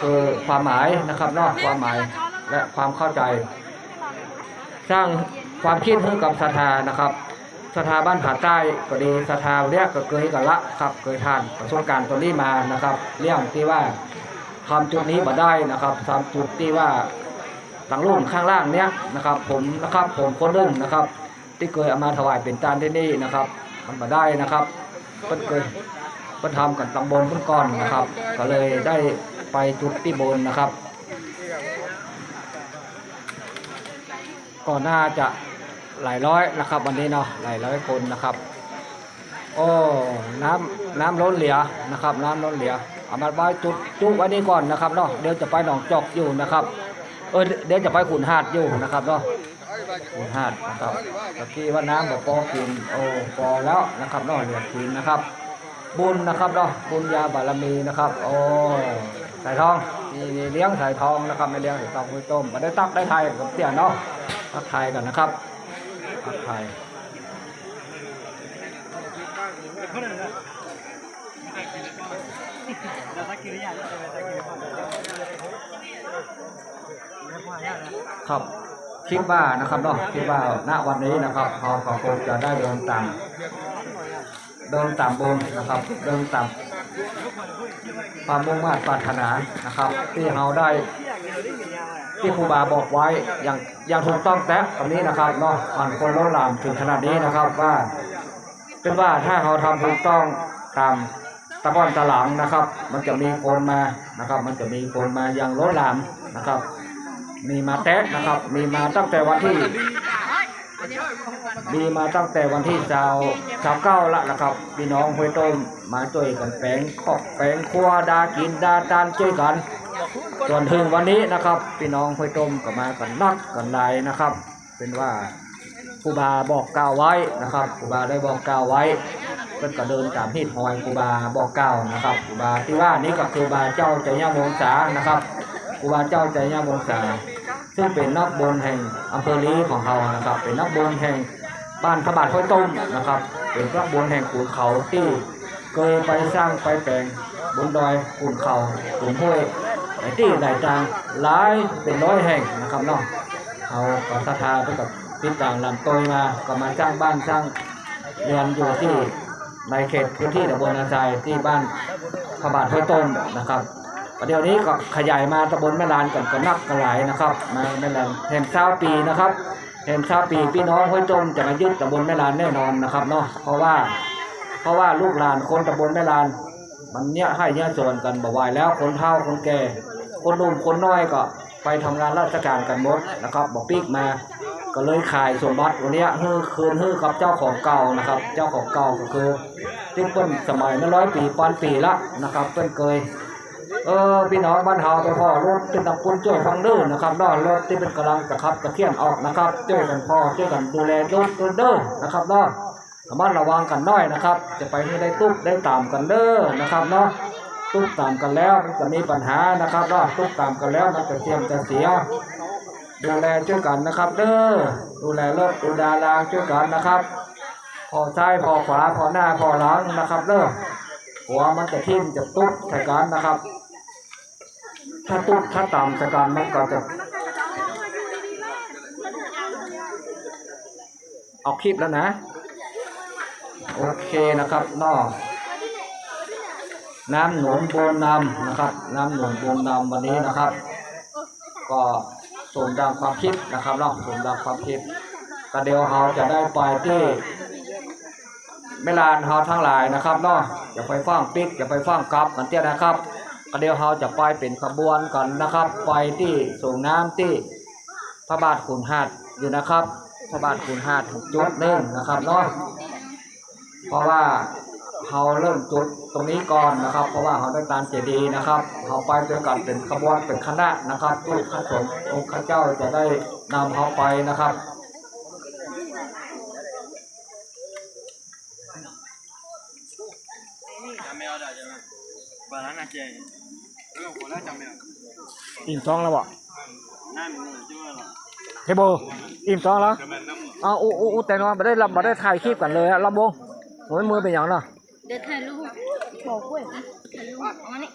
คือความหมายนะครับเนอกความหมายและความเข้าใจ สร้างความคิดให้กับศรัทธานะครับศรัทธาบ้านผาใต้ก็ดีศรัทธาเรียกก็เคยกันละครับเคยทานประสบการณ์ตัวนี้มานะครับ เรื่องที่ว่าทำจุดนี้มาได้นะครับทำจุดที่ว่าหลังรุ่นข้างล่างเนี้ยนะครับ ผมนะครับผมคนหนึงนะครับ ที่เคยเอามาถวายเป็นจานที่นี่นะครับมันมาได้นะครับเพิ่นเคยเพิ่นทำกันตำบลเพิ่นก่อนนะครับ ก็เลยได้ ไปจุดที่บนนะครับ ก็น่าจะหลายร้อยนะครับ วันนี้เนาะหลายร้อยคนนะครับ โอ้น้ำน้ำล้นเหลียนะครับ น้ำล้นเหลียเอามาไว้จุดจุไว้นี่ก่อนนะครับเนาะเดี๋ยวจะไปหนองจอกอยู่นะครับ เออเดี๋ยวจะไปขุนหาดอยู่นะครับเนาะขุนหาดนะครับตะกี้ว่าน้ำบอกพอกินโอ้พอแล้วนะครับเนาะเหลือกินนะครับ บุญนะครับเนาะบุญญาบารมีนะครับ โอ้ สายทองมีเลี้ยงสายทองนะครับไม่เลี้ยงสายทองคุยต้มมาได้ตักได้ไทยกับเตี้ยเนาะทักไทยกันนะครับทักไทยครับคิดว่านะครับเนาะคิดว่าณวันนี้นะครับเขาเขาคงจะได้เดินตามเดินตามบนนะครับเดินตาม ความมุ่งมั่นปรารถนานะครับ ที่เราได้ ที่ครูบาบอกไว้อย่างอย่างถูกต้องแต่ตรงนี้นะครับเนาะผ่านคนล้นหลามถึงขนาดนี้นะครับว่าเป็นว่าถ้าเราทำถูกต้องตามตะก้อนตะหลังนะครับ มันจะมีคนมานะครับ มันจะมีคนมาอย่างล้นหลามนะครับ มีมาแตะนะครับ มีมาตั้งแต่วันที่ มีมาตั้งแต่วันที่เจ้าเจ้าเก้าละนะครับพี่น้องห้วยต้มมาช่วยกันแปลงครอบแปลงครัวดากินดาตานช่วยกันจนถึงวันนี้นะครับ พี่น้องห้วยต้มก็มากันนักกันหลายนะครับ เป็นว่าครูบาบอกกล่าวไว้นะครับครูบาได้บอกกล่าวไว้เพิ่นก็เดินตามฮีดหอยครูบาบอกกล่าวนะครับครูบาที่ว่านี้ก็คือครูบาเจ้าใจย่ามงษานะครับครูบาเจ้าใจย่ามงษาซึ่งเป็นนักบนแห่งอำเภอลีของเขานะครับ เป็นนักบนแห่ง บ้านพระบาทห้วยต้มนะครับ เป็นนักบนแห่งขุนเขาที่เคยไปสร้างไปแปลงบนดอยขุนเขาขุนห้วยไอ้ที่ใดจางหลายเป็นร้อยแห่งนะครับเนาะเขาก็ศรัทธาไปกับติดต่างลำตอยมาก็มาสร้างบ้านสร้างเรือนอยู่ที่ในเขตพื้นที่ตำบลนาใจที่บ้านพระบาทห้วยต้มนะครับประเดี๋ยวนี้ก็ขยายมาตำบลแม่ลานกันก็นักกันหลายนะครับมาแม่ลานแห่งเช้าปีนะครับ แห่งเช้าปีพี่น้องห้วยจมจะมายึดตำบลแม่ลานแน่นอนนะครับเนาะเพราะว่า เพราะว่าลูกหลานคนตำบลแม่ลาน มันเนี่ยให้เนี่ยส่วนกันบ่ไหวแล้วคนเฒ่าคนแก่ คนหนุ่มคนน้อยก็ไปทำงานราชการกันหมดนะครับบอกปีกมา ก็เลยขายสมบัติวันเนี้ยฮือคืนฮือกับเจ้าของเก่านะครับ เจ้าของเก่าก็คือที่เปิ้นสมัยนั้นร้อยปีปานปีละนะครับเปิ้นเคย เออพี่น้องบ้านเฮาไปพ่อรถเป็นตะปุนช่วยฟังเด้อนะครับเนอนรถที่เป็นกำลังจะขับตะเคียนออกนะครับช่วยกันพ่อช่วยกันดูแลรถเด้อนะครับเนาะระมัดระวังกันหน่อยนะครับ จะไปให้ได้ตุ๊บได้ตามกันเด้อนะครับเนาะตุ๊บตามกันแล้วมันจะมีปัญหานะครับเนาะตุ๊บตามกันแล้วมันจะเทียมจะเสียดูแลช่วยกันนะครับ เด้อดูแลรถดูแลรางช่วยกันนะครับ พอซ้ายพอขวาพอหน้าพอหลังนะครับเด้อหัวมันจะทิ่มจะตุ๊บใส่กันนะครับ ถ้าตุ๊บถ้าต่ำใส่กันมันก็จะเอาคลิปแล้วนะ โอเคนะครับนอน้ำหนุนบนนำนะครับ น้ำหนุนบนนำวันนี้นะครับ ก็ส่งดังความคิดนะครับเนาะส่งดังความคิดก็เดี๋ยวเราจะได้ไปที่เวลานเฮาทั้งหลายนะครับเนาะอย่าไปฟังปิกอย่าไปฟังกลับกันเตี้ยนะครับ เดี๋ยวเราจะไปเป็นขบวนกันนะครับไปที่ส่งน้ำที่พระบาทขุนหาดอยู่นะครับ พระบาทขุนหาดจุดหนึ่งนะครับเนาะเพราะว่าเขาเริ่มจุดตรงนี้ก่อนนะครับ เพราะว่าเขาได้ตามเจดีย์นะครับเขาไปด้วยกันเป็นขบวนเป็นคณะนะครับทุกพระสงฆ์องค์ข้าเจ้าจะได้นำเขาไปนะครับ Camera dah jangan. Barang aja. Lu boleh camera. อิ่มท้องแล้วบ่ Nah, minum cuma lah. เฮโบอิ่มท้องแล้ว Camera enam. อ้าวอู้อู้อู้แต่นอนไม่ได้รับไม่ได้ถ่ายคลิปกันเลยอะลำบงโอ้ยมือเป็นอย่างเนาะเดี๋ยวถ่ายรูปบอกกล้วยถ่ายรูปเอามานี่